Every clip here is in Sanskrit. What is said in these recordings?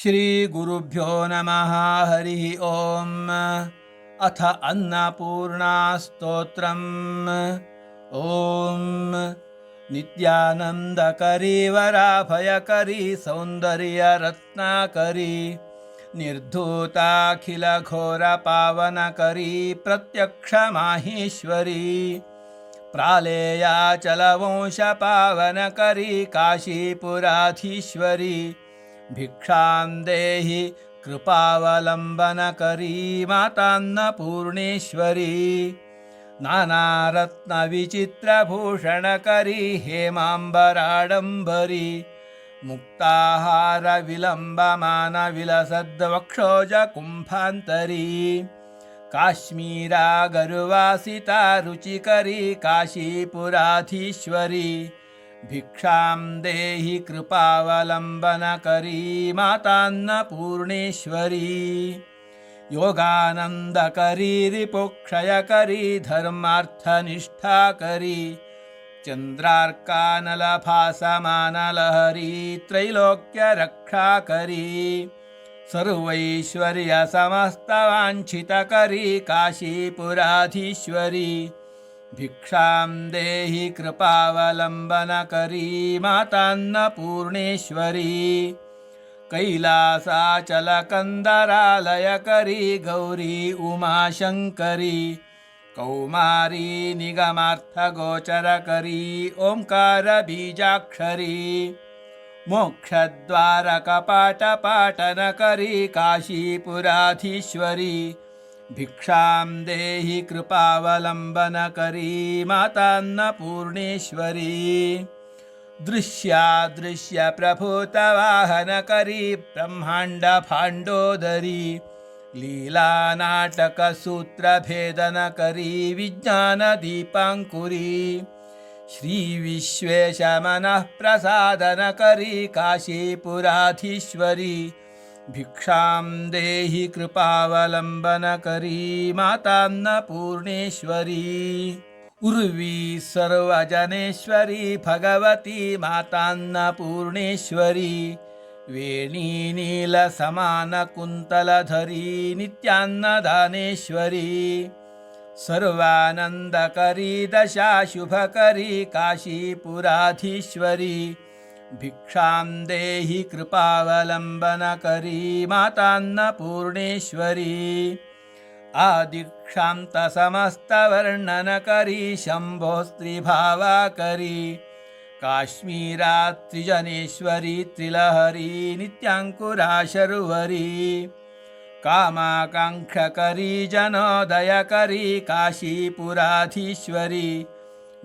श्रीगुरुभ्यो नमः हरिः ॐ अथ अन्नपूर्णास्तोत्रम्। ॐ नित्यानन्दकरी वराभयकरी सौन्दर्यरत्नाकरी निर्धूताखिलघोरपावनकरी प्रत्यक्षमाहेश्वरी प्रालेयाचलवंशपावनकरी काशीपुराधीश्वरी भिक्षां देहि कृपावलम्बनकरी मातान्नपूर्णेश्वरी। नानारत्नविचित्रभूषणकरी हेमाम्बराडम्बरी। मुक्ताहारविलम्बमानविलसद्वक्षोजकुम्भान्तरी। काश्मीरागरुवासिता रुचिकरी काशीपुराधीश्वरी भिक्षां देहि कृपावलम्बनकरी मातान्नपूर्णेश्वरी योगानन्दकरी रिपुक्षयकरी धर्मार्थनिष्ठाकरी चन्द्रार्कानलभासमानलहरी त्रैलोक्यरक्षाकरी सर्वैश्वर्यसमस्तवाञ्छितकरी काशीपुराधीश्वरी भिक्षां देहि कृपावलम्बनकरी मातान्नपूर्णेश्वरी कैलासाचलकन्दरालयकरी गौरी उमाशङ्करी। कौमारी निगमार्थगोचरकरी ओङ्कारबीजाक्षरी मोक्षद्वारकपाटपाटनकरी काशीपुराधीश्वरी भिक्षां देहि कृपावलम्बनकरी मातान्नपूर्णेश्वरी दृश्यादृश्यप्रभूतवाहनकरी ब्रह्माण्डभाण्डोदरी। लीलानाटकसूत्रभेदनकरी विज्ञानदीपाङ्कुरी। श्रीविश्वेशमनः प्रसादनकरी काशीपुराधीश्वरी भिक्षां देहि कृपावलम्बनकरी मातान्नपूर्णेश्वरी उर्वी सर्वजनेश्वरी भगवती मातान्नपूर्णेश्वरी वेणी नीलसमानकुन्तलधरी नित्यान्नदानेश्वरी। सर्वानन्दकरी दशाशुभकरी काशीपुराधीश्वरी भिक्षां देहि कृपावलम्बनकरी मातान्नपूर्णेश्वरी आदिक्षान्तसमस्तवर्णनकरी शम्भोस्त्रिभावाकरी। काश्मीरात्रिजनेश्वरी त्रिलहरी नित्याङ्कुराशर्वरी। कामाकाङ्क्षकरी जनोदयकरी काशीपुराधीश्वरी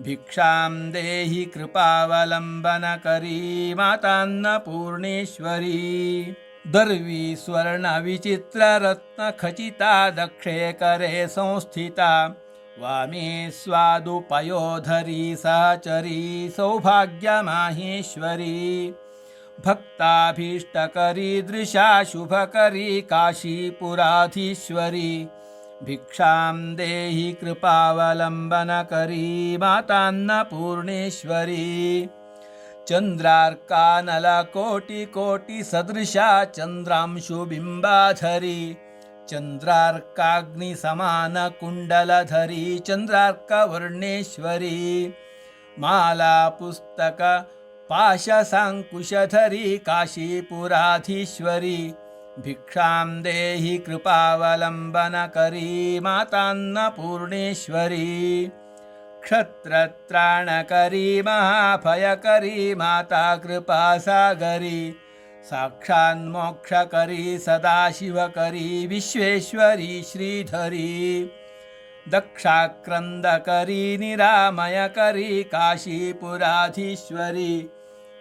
भिक्षां देहि कृपावलम्बनकरी मातान्नपूर्णेश्वरी दर्वी स्वर्णविचित्ररत्नखचिता दक्षे करे संस्थिता। वामे स्वादुपयोधरी सहचरी सौभाग्यमाहेश्वरी। भक्ताभीष्टकरी दृशा शुभकरी काशीपुराधीश्वरी भिक्षां देहि कृपावलम्बनकरी मातान्नपूर्णेश्वरी। चन्द्रार्कानलकोटिकोटिसदृशा चन्द्रांशुबिम्बाधरी। चन्द्रार्काग्निसमानकुण्डलधरी चन्द्रार्कवर्णेश्वरी। मालापुस्तकपाशसाङ्कुशधरी काशीपुराधीश्वरी भिक्षां देहि कृपावलम्बनकरी मातान्नपूर्णेश्वरी क्षत्रत्राणकरी, महाभयकरी माता कृपासागरी साक्षान्मोक्षकरी, सदाशिवकरी, विश्वेश्वरी, श्रीधरी। दक्षाक्रन्दकरी, निरामयकरी, काशीपुराधीश्वरी।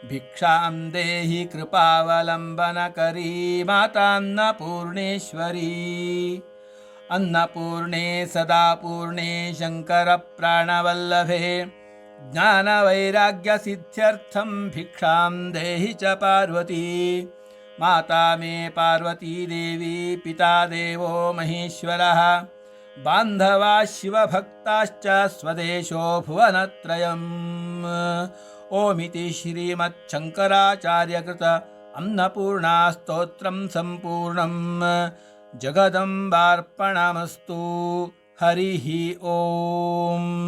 भिक्षां देहि कृपावलम्बनकरी मातान्नपूर्णेश्वरी। अन्नपूर्णे सदा पूर्णे शङ्करप्राणवल्लभे ज्ञानवैराग्यसिद्ध्यर्थं भिक्षां देहि च पार्वती। माता मे पार्वती देवी, पिता देवो महेश्वरः। बान्धवा शिवभक्ताश्च स्वदेशो भुवनत्रयम्। ओमिति श्रीमच्छङ्कराचार्यकृत अन्नपूर्णास्तोत्रं सम्पूर्णं जगदम्बार्पणमस्तु। हरिः ओम्